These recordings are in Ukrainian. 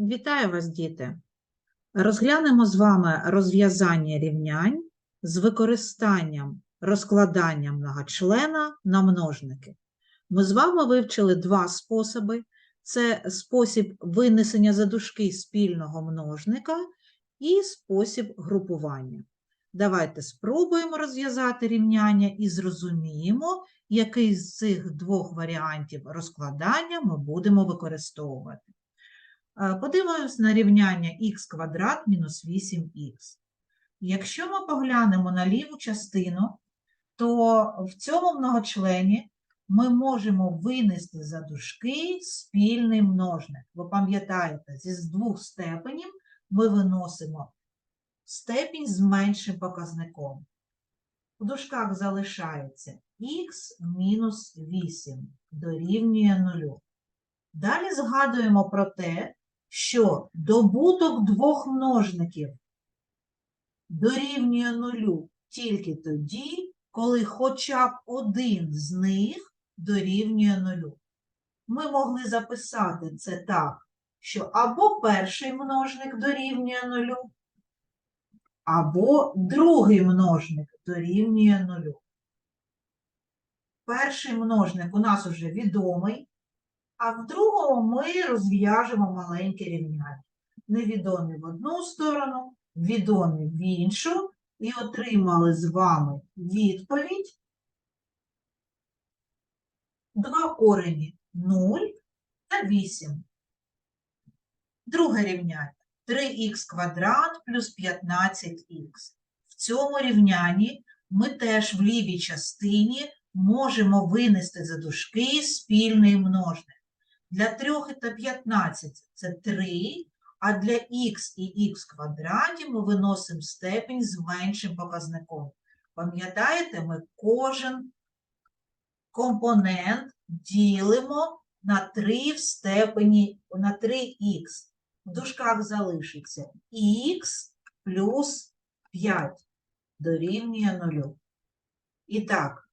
Вітаю вас, діти! Розглянемо з вами розв'язання рівнянь з використанням розкладання многочлена на множники. Ми з вами вивчили два способи: це спосіб винесення за дужки спільного множника і спосіб групування. Давайте спробуємо розв'язати рівняння і зрозуміємо, який з цих двох варіантів розкладання ми будемо використовувати. Е, Подивимось на рівняння х квадрат мінус 8х. Якщо ми поглянемо на ліву частину, то в цьому многочлені ми можемо винести за дужки спільний множник. Ви пам'ятаєте, зі двох степенів ми виносимо степінь з меншим показником. У дужках залишається х мінус 8 дорівнює 0. Далі згадуємо про те, що добуток двох множників дорівнює нулю тільки тоді, коли хоча б один з них дорівнює нулю. Ми могли записати це так, що або перший множник дорівнює нулю, або другий множник дорівнює нулю. Перший множник у нас уже відомий, а в другому ми розв'яжемо маленьке рівняння. Невідомі в одну сторону, відомі в іншу, і отримали з вами відповідь. Два корені 0 та 8. Друге рівняння 3х квадрат плюс 15х. В цьому рівнянні ми теж в лівій частині можемо винести за дужки спільний множник. Для 3 та 15 це 3, а для х і х квадраті ми виносимо степінь з меншим показником. Пам'ятаєте, ми кожен компонент ділимо на 3 в степені на 3х. В дужках залишиться х плюс 5 дорівнює 0. І так,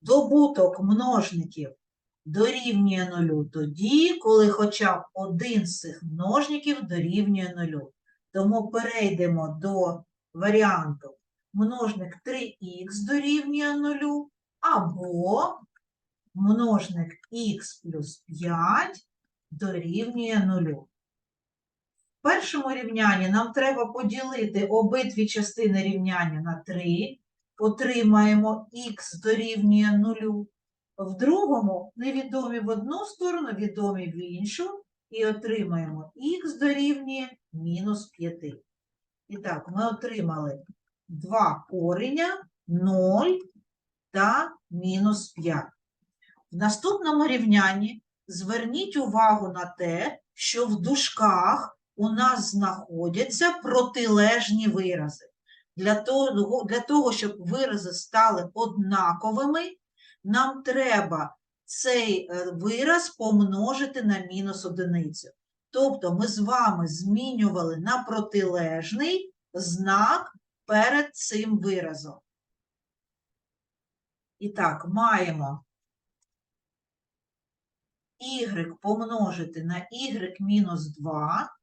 добуток множників дорівнює нулю тоді, коли хоча б один з цих множників дорівнює нулю. Тому перейдемо до варіанту множник 3х дорівнює нулю, або множник х плюс 5 дорівнює нулю. В першому рівнянні нам треба поділити обидві частини рівняння на 3, отримаємо х дорівнює нулю. В другому невідомі в одну сторону, відомі в іншу, і отримаємо х дорівнює мінус 5. І так, ми отримали два кореня 0 та мінус 5. В наступному рівнянні зверніть увагу на те, що в дужках у нас знаходяться протилежні вирази. Для того, для того щоб вирази стали однаковими, нам треба цей е, вираз помножити на мінус одиницю. Тобто ми з вами змінювали на протилежний знак перед цим виразом. І так, маємо y помножити на y мінус 2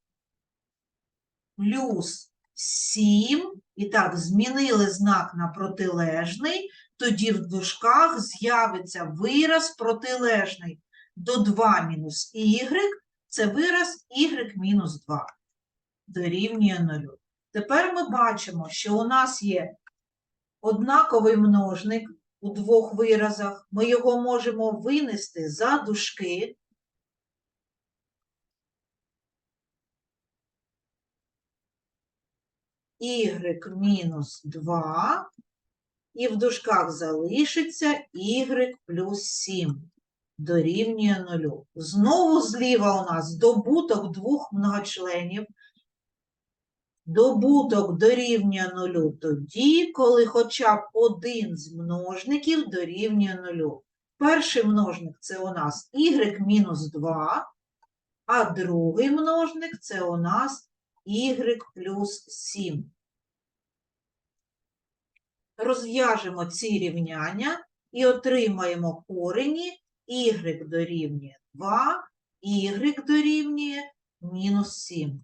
плюс 7. І так, змінили знак на протилежний, тоді в дужках з'явиться вираз протилежний до 2 мінус y, це вираз y мінус 2 дорівнює 0. Тепер ми бачимо, що у нас є однаковий множник у двох виразах. Ми його можемо винести за дужки. y мінус 2 і в дужках залишиться y плюс 7 дорівнює 0. Знову зліва у нас добуток двох многочленів. Добуток дорівнює 0 тоді, коли хоча б один з множників дорівнює 0. Перший множник це у нас y мінус 2, а другий множник це у нас y плюс 7 розв'яжемо ці рівняння і отримаємо корені y дорівнює 2, y дорівнює мінус 7.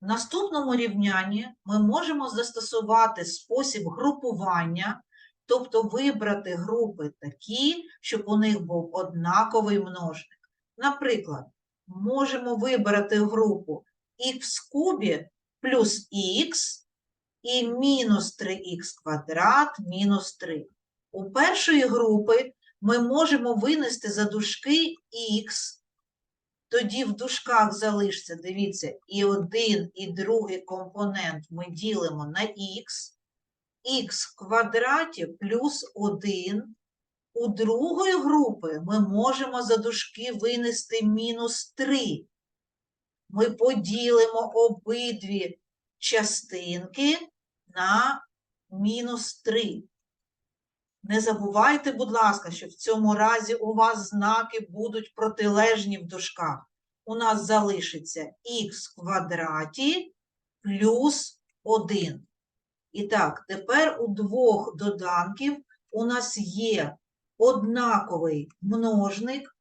В наступному рівнянні ми можемо застосувати спосіб групування, тобто вибрати групи такі, щоб у них був однаковий множник. Наприклад, можемо вибрати групу х в кубі плюс х і мінус 3х квадрат мінус 3. У першої групи ми можемо винести за дужки х, тоді в дужках залишиться, дивіться, і один, і другий компонент ми ділимо на х, х квадраті плюс 1. У другої групи ми можемо за дужки винести мінус 3. Ми поділимо обидві частинки на мінус 3. Не забувайте, будь ласка, що в цьому разі у вас знаки будуть протилежні в дужках. У нас залишиться х квадраті плюс 1. І так, тепер у двох доданків у нас є однаковий множник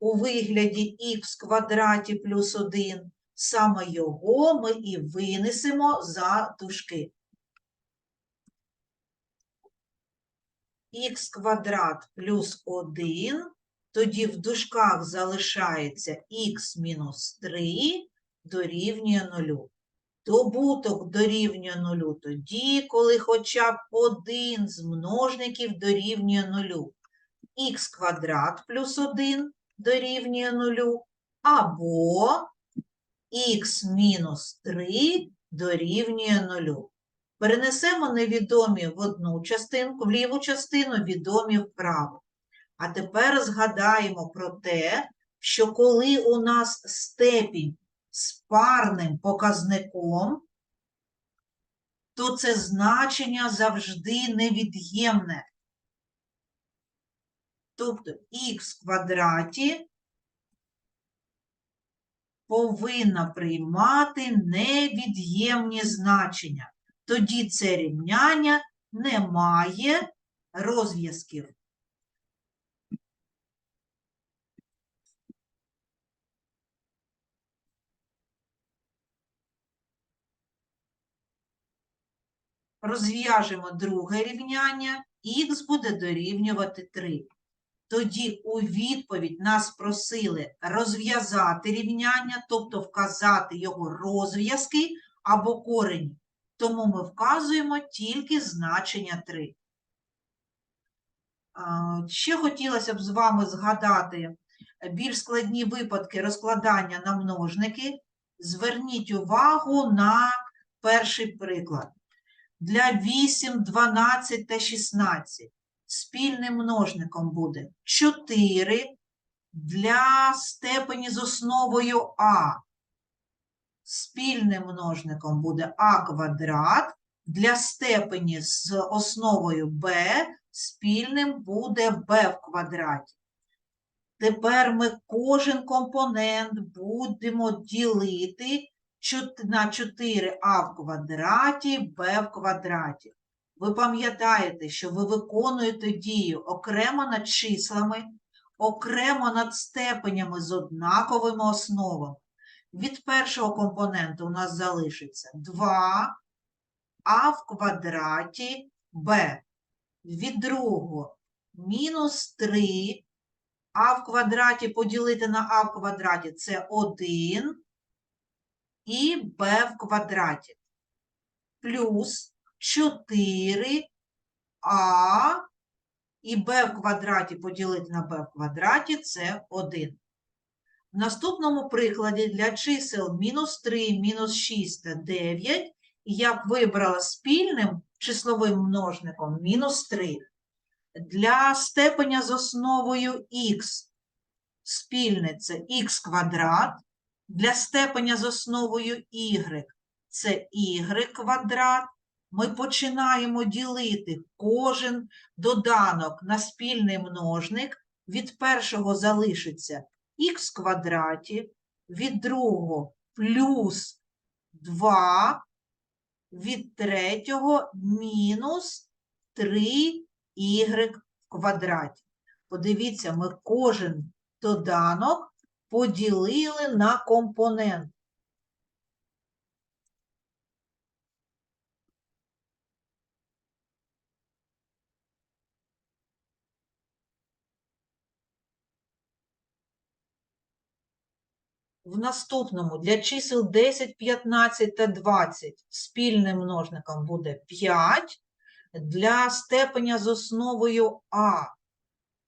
у вигляді х квадраті плюс 1. Саме його ми і винесемо за дужки. х квадрат плюс 1, тоді в дужках залишається х мінус 3 дорівнює 0. Добуток дорівнює 0 тоді, коли хоча б один з множників дорівнює 0. Х квадрат плюс 1 дорівнює 0, або х мінус 3 дорівнює 0. Перенесемо невідомі в одну частинку, в ліву частину, відомі вправо. А тепер згадаємо про те, що коли у нас степінь з парним показником, то це значення завжди невід'ємне. Тобто х в квадраті повинна приймати невід'ємні значення тоді це рівняння не має розв'язків. Розв'яжемо друге рівняння, х буде дорівнювати 3. Тоді у відповідь нас просили розв'язати рівняння, тобто вказати його розв'язки або корені тому ми вказуємо тільки значення 3. Ще хотілося б з вами згадати більш складні випадки розкладання на множники. Зверніть увагу на перший приклад. Для 8, 12 та 16 спільним множником буде 4 для степені з основою А спільним множником буде а квадрат, для степені з основою b спільним буде b в квадраті. Тепер ми кожен компонент будемо ділити на 4а в квадраті, b в квадраті. Ви пам'ятаєте, що ви виконуєте дію окремо над числами, окремо над степенями з однаковими основами. Від першого компоненту у нас залишиться 2 а в квадраті b. Від другого мінус 3 а в квадраті поділити на а в квадраті це 1 і b в квадраті. Плюс 4 а і b в квадраті поділити на b в квадраті це 1. В наступному прикладі для чисел мінус 3, мінус 6 та 9 я б вибрала спільним числовим множником мінус 3. Для степеня з основою х спільне це х квадрат. Для степеня з основою y це y квадрат. Ми починаємо ділити кожен доданок на спільний множник. Від першого залишиться х квадраті, від другого плюс 2, від третього мінус 3y в квадраті. Подивіться, ми кожен доданок поділили на компонент. В наступному для чисел 10, 15 та 20 спільним множником буде 5. Для степеня з основою А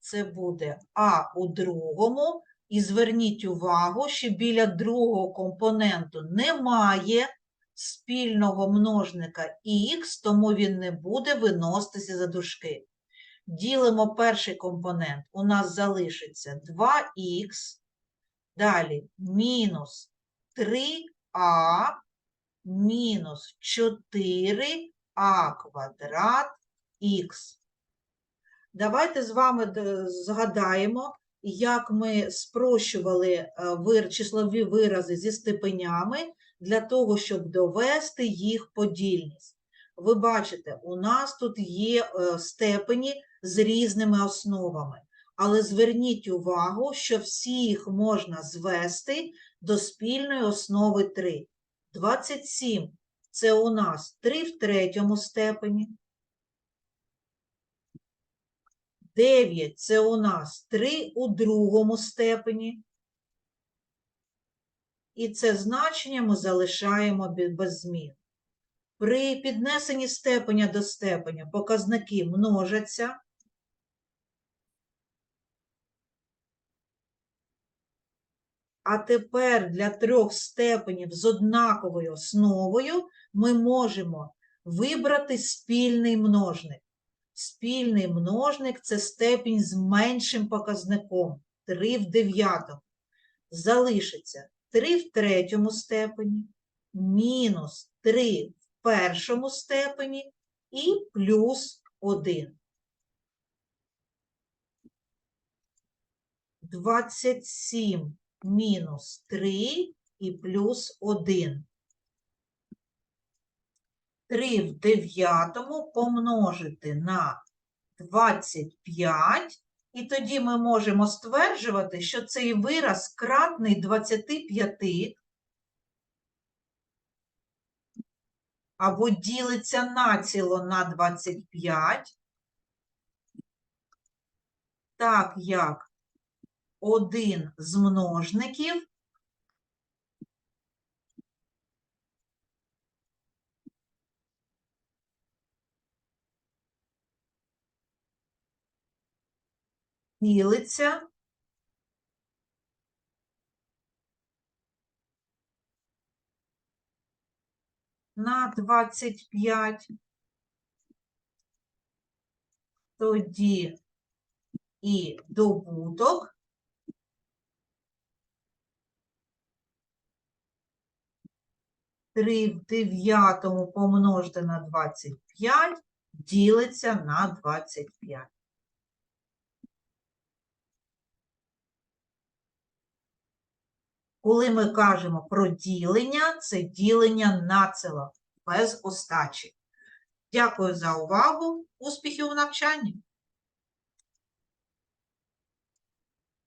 це буде А у другому. І зверніть увагу, що біля другого компоненту немає спільного множника х, тому він не буде виноситися за дужки. Ділимо перший компонент. У нас залишиться 2х. Далі мінус 3а мінус 4а квадрат х. Давайте з вами згадаємо, як ми спрощували е, числові вирази зі степенями для того, щоб довести їх подільність. Ви бачите, у нас тут є е, степені з різними основами. Але зверніть увагу, що всі їх можна звести до спільної основи 3. 27 – це у нас 3 в третьому степені. 9 – це у нас 3 у другому степені. І це значення ми залишаємо без змін. При піднесенні степеня до степеня показники множаться. А тепер для трьох степенів з однаковою основою ми можемо вибрати спільний множник. Спільний множник це степінь з меншим показником 3 в дев'ятому. Залишиться 3 в третьому степені, мінус 3 в першому степені і плюс 1. 27 мінус 3 і плюс 1. 3 в дев'ятому помножити на 25, і тоді ми можемо стверджувати, що цей вираз кратний 25 або ділиться націло на 25, так як один з множників. Ділиться. На 25, тоді і добуток Три в дев'ятому помножити на 25 ділиться на 25. Коли ми кажемо про ділення, це ділення націло, без остачі. Дякую за увагу. Успіхів у навчанні!